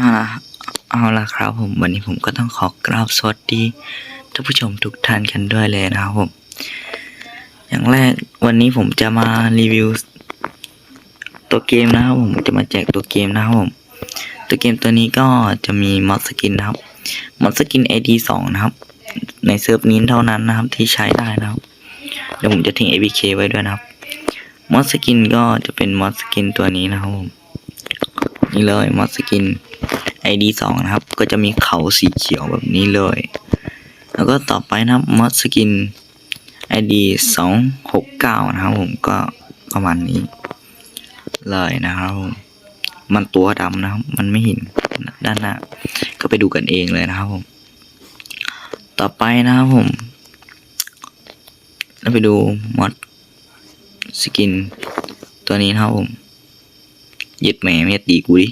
เอาละเอาละครับผมวันนี้ผมก็ต้องขอกราบสวัสดีท่านผู้ชมทุกท่านกันด้วยเลยนะครับผม อย่างแรกวันนี้ผมจะมารีวิว ตัวเกมนะครับผมจะมาแจกตัวเกมนะครับผม ตัวเกมตัวนี้ก็จะมีมอสกินนะครับมอสกิน AD 2นะครับ ในเซิร์ฟนี้เท่านั้นนะครับที่ใช้ได้นะครับเดี๋ยวผมจะทิ้ง APK ไว้ด้วยนะครับมอสกินก็จะเป็นมอสกินตัวนี้นะครับผมนี่เลยมอสกิน ID 2 นะครับ ก็จะมีเขาสีเขียวแบบนี้เลย แล้วก็ต่อไปนะครับมอดสกิน ID 269 นะครับผมก็ประมาณนี้ เลยนะครับผมมันตัวดำนะครับ มันไม่เห็นด้านหน้า ก็ไปดูกันเองเลยนะครับผม ต่อไปนะครับผมเราไปดูมอดสกิน ตัวนี้นะครับผมเย็ดแหมเม็ดดีกูดิ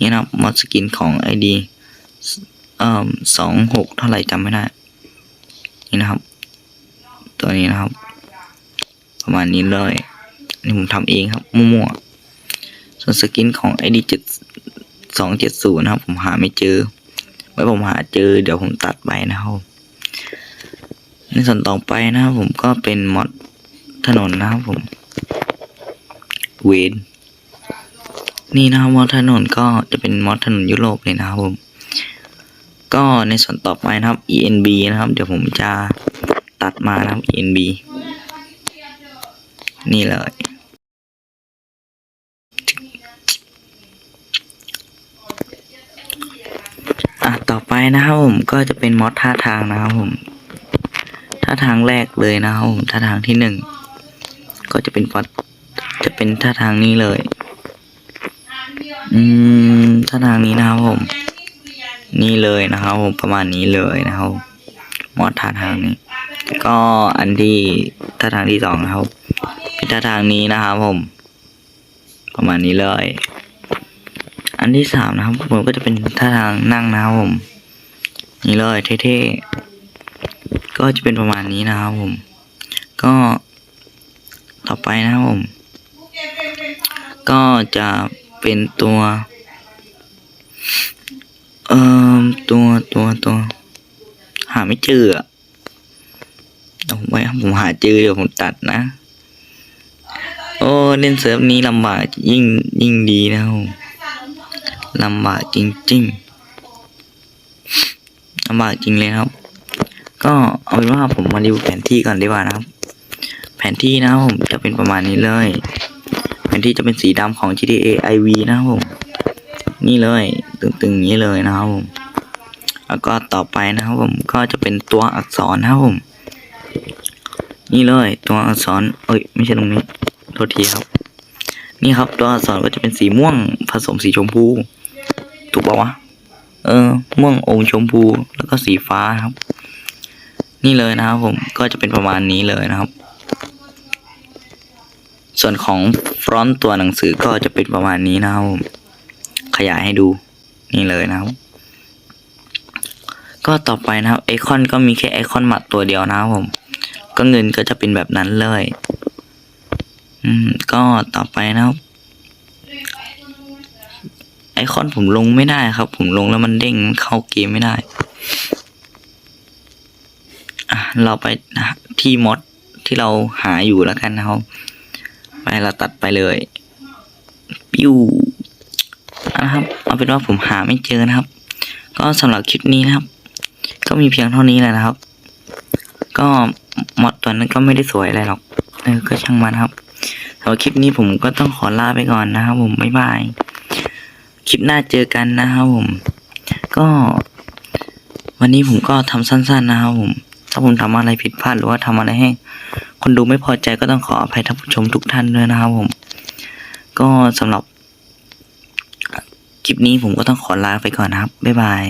นี่นะครับมอดสกินของ ID เอ่อสองหกเท่าไหร่จำไม่ได้ นี่นะครับ ตัวนี้นะครับ ประมาณนี้เลยนี่ผมทำเองครับ มั่วๆ ส่วนสกินของ ID เจ็ดสองเจ็ดศูนย์นะครับ ผมหาไม่เจอ ไว้ผมหาเจอ เดี๋ยวผมตัดไปนะครับในส่วนต่อไปนะครับผมก็เป็นมอดถนนนะครับผมเวน นี่นะครับมอดถนนก็จะเป็นมอดถนนยุโรปเลยนะครับผม ก็ในส่วนต่อไปนะครับ ENB นะครับ เดี๋ยวผมจะตัดมานะครับ ENB นี่เลย อะต่อไปนะครับผมก็จะเป็นมอดท่าทางนะครับผม ท่าทางแรกเลยนะครับผมท่าทางที่หนึ่งก็จะเป็นมอดจะเป็นท่าทางนี้เลย อืมท่าทางนี้นะครับผม นี่เลยนะครับผมประมาณนี้เลยนะครับมอดท่าทางนี้ ก็อันที่ท่าทางที่สองนะครับเป็นท่าทางนี้นะครับผม ประมาณนี้เลย อันที่สามนะครับผมก็จะเป็นท่าทางนั่งนะครับผมนี่เลยเท่ๆก็จะเป็นประมาณนี้นะครับผม ก็ต่อไปนะครับผม ก็จะ เป็นตัว เอ่อตัวตัวตัว หาไม่เจออะเอาไว้ผมหาเจอเดี๋ยวผมตัดนะ โอ้เล่นเซิร์ฟนี้ลำบากยิ่งยิ่งดีนะผมลำบากจริงๆลำบากจริงเลยครับ ก็เอาเป็นว่าผมมารีวิวแผนที่ก่อนดีกว่านะครับ แผนที่นะผมจะเป็นประมาณนี้เลย นที่จะเป็นสีดำของ GTA IV นะครับผม นี่เลยตึงๆอย่างนี้เลยนะครับผม แล้วก็ต่อไปนะครับผมก็จะเป็นตัวอักษรนะครับผม นี่เลยตัวอักษร เอ้ยไม่ใช่ตรงนี้ โทษทีครับ นี่ครับตัวอักษรก็จะเป็นสีม่วงผสมสีชมพู ถูกปะวะ เออ ม่วงองค์ชมพูแล้วก็สีฟ้าครับ นี่เลยนะครับผม ก็จะเป็นประมาณนี้เลยนะครับ ส่วนของฟรอนต์ตัวหนังสือก็จะเป็นประมาณนี้นะครับขยายให้ดูนี่เลยนะครับ ก็ต่อไปนะครับไอคอนก็มีแค่ไอคอนหมัดตัวเดียวนะครับผม ก็เงินก็จะเป็นแบบนั้นเลย อืม ก็ต่อไปนะครับไอคอนผมลงไม่ได้ครับ ผมลงแล้วมันเด้งเข้าเกมไม่ได้อะเราไปที่มอดที่เราหาอยู่แล้วกันนะครับ ไปเราตัดไปเลยปิ้วนะครับเอาเป็นว่าผมหาไม่เจอนะครับ ก็สำหรับคลิปนี้นะครับ ก็มีเพียงเท่านี้แหละนะครับ ก็มอดตัวนั้นก็ไม่ได้สวยอะไรหรอกเออก็ช่างมันครับสำหรับคลิปนี้ผมก็ต้องขอลาไปก่อนนะครับ ผมบ๊ายบายคลิปหน้าเจอกันนะครับผม ก็ วันนี้ผมก็ทำสั้น ๆ นะครับผม ถ้าผมทำอะไรผิดพลาดหรือว่าทำอะไรให้ คนดูไม่พอใจก็ต้องขออภัยท่านผู้ชมทุกท่านด้วยนะครับผม ก็สำหรับคลิปนี้ผมก็ต้องขอลาไปก่อนนะครับ บ๊ายบาย